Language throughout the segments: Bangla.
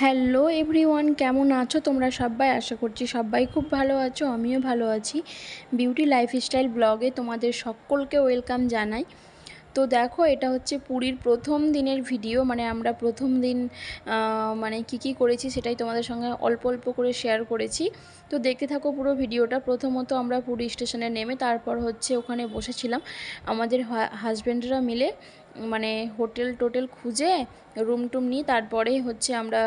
হ্যালো এভরিওয়ান, কেমন আছো তোমরা সবাই? আশা করছি সবাই খুব ভালো আছো, আমিও ভালো আছি। বিউটি লাইফস্টাইল ব্লগে তোমাদের সকলকে ওয়েলকাম জানাই। তো দেখো, এটা হচ্ছে পুরীর প্রথম দিনের ভিডিও মানে আমরা প্রথম দিন মানে কি কি করেছি সেটাই তোমাদের সঙ্গে অল্প অল্প করে শেয়ার করেছি। তো দেখতে থাকো পুরো ভিডিওটা প্রথমত আমরা পুরী স্টেশনে নেমে তারপর হচ্ছে ওখানে বসেছিলাম। আমাদের হাজব্যান্ডরা মিলে মানে হোটেল টোটেল খুঁজে রুম টুম নিয়ে তারপরে হচ্ছে আমরা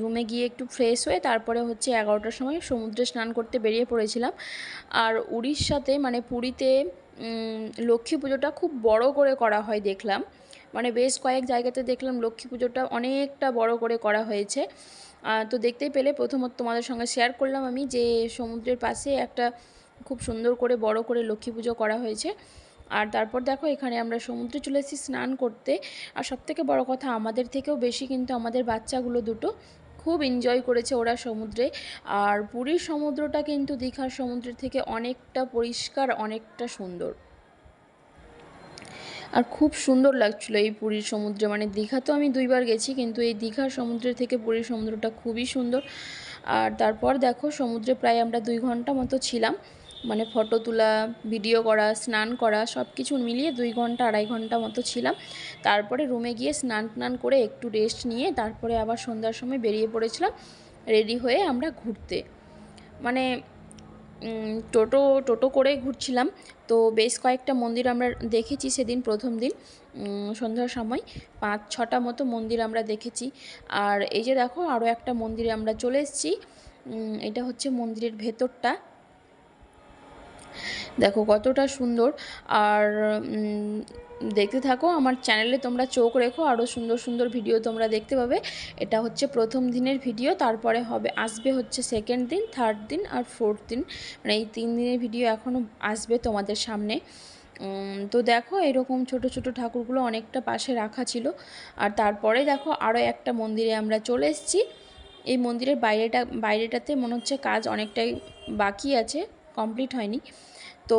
রুমে গিয়ে একটু ফ্রেশ হয়ে তারপরে হচ্ছে এগারোটার সময় সমুদ্রে স্নান করতে বেরিয়ে পড়েছিলাম। আর উড়িষ্যাতে মানে পুরীতে লক্ষ্মী পুজোটা খুব বড় করে করা হয় দেখলাম। মানে বেশ কয়েক জায়গাতে দেখলাম লক্ষ্মী পুজোটা অনেকটা বড় করে করা হয়েছে। তো দেখতেই পেলে, প্রথমত তোমাদের সঙ্গে শেয়ার করলাম আমি যে সমুদ্রের পাশে একটা খুব সুন্দর করে বড় করে লক্ষ্মী পুজো করা হয়েছে। আর তারপর দেখো এখানে আমরা সমুদ্রে চলে এসেছি স্নান করতে। আর সবথেকে বড় কথা আমাদের থেকেও বেশি কিন্তু আমাদের বাচ্চাগুলো দুটো। খুব এনজয় করেছে ওরা সমুদ্রে। আর পুরীর সমুদ্রটা কিন্তু দীঘার সমুদ্রের থেকে অনেকটা পরিষ্কার, অনেকটা সুন্দর। আর খুব সুন্দর লাগছিল এই পুরীর সমুদ্রে। মানে দীঘা তো আমি দুইবার গেছি, কিন্তু এই দীঘার সমুদ্রের থেকে পুরীর সমুদ্রটা খুবই সুন্দর। আর তারপর দেখো, সমুদ্রে প্রায় আমরা দুই ঘণ্টা মতো ছিলাম। মানে ফটো তোলা ভিডিও করা, স্নান করা সব কিছু মিলিয়ে দুই ঘণ্টা, আড়াই ঘণ্টা মতো ছিলাম। তারপরে রুমে গিয়ে স্নান টান করে একটু রেস্ট নিয়ে তারপরে আবার সন্ধ্যার সময় বেরিয়ে পড়েছিলাম রেডি হয়ে আমরা ঘুরতে। মানে টোটো টোটো করে ঘুরছিলাম। তো বেশ কয়েকটা মন্দির আমরা দেখেছি সেদিন প্রথম দিন সন্ধ্যার সময়। পাঁচ, ছটা মতো মন্দির আমরা দেখেছি। আর এই যে দেখো আরও একটা মন্দিরে আমরা চলে এসেছি। এটা হচ্ছে মন্দিরের ভেতরটা। দেখো কতটা সুন্দর। আর দেখতে থাকো আমার চ্যানেলে তোমরা চোখ রেখো আরও সুন্দর সুন্দর ভিডিও তোমরা দেখতে পাবে। এটা হচ্ছে প্রথম দিনের ভিডিও, তারপরে হবে, আসবে হচ্ছে সেকেন্ড দিন থার্ড দিন আর ফোর্থ দিন। মানে এই তিন দিনের ভিডিও এখনও আসবে তোমাদের সামনে। তো দেখো এরকম ছোট ছোট ঠাকুরগুলো অনেকটা পাশে রাখা ছিল। আর তারপরে দেখো আরও একটা মন্দিরে আমরা চলে এসেছি। এই মন্দিরের বাইরেটা, বাইরেটাতে মনে হচ্ছে কাজ অনেকটাই বাকি আছে। কমপ্লিট হয়নি। তো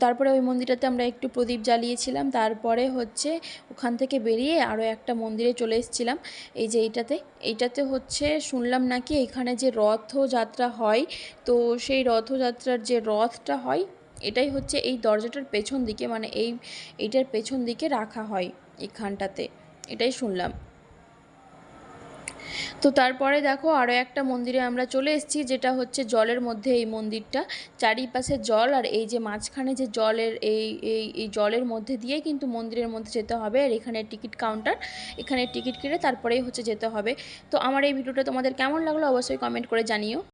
তারপরে ওই মন্দিরটাতে আমরা একটু প্রদীপ জ্বালিয়েছিলাম। তারপরে হচ্ছে ওখান থেকে বেরিয়ে আরও একটা মন্দিরে চলে এসেছিলাম। এই যে এইটাতে এইটাতে হচ্ছে শুনলাম নাকি এখানে যে রথযাত্রা হয়, তো সেই রথযাত্রার যে রথটা হয়, এটাই হচ্ছে এই দরজাটার পেছন দিকে মানে এই, এইটার পেছন দিকে রাখা হয় এখানটাতে। এটাই শুনলাম। তো তারপরে দেখো আরও একটা মন্দিরে আমরা চলে এসেছি, যেটা হচ্ছে জলের মধ্যে এই মন্দিরটা। চারিপাশে জল আর এই যে মাঝখানে যে জলের এই এই এই জলের মধ্যে দিয়ে কিন্তু মন্দিরের মধ্যে যেতে হবে। আর এখানে টিকিট কাউন্টার, এখানে টিকিট কেটে তারপরেই হচ্ছে যেতে হবে। তো আমার এই ভিডিওটা তোমাদের কেমন লাগল অবশ্যই কমেন্ট করে জানিও।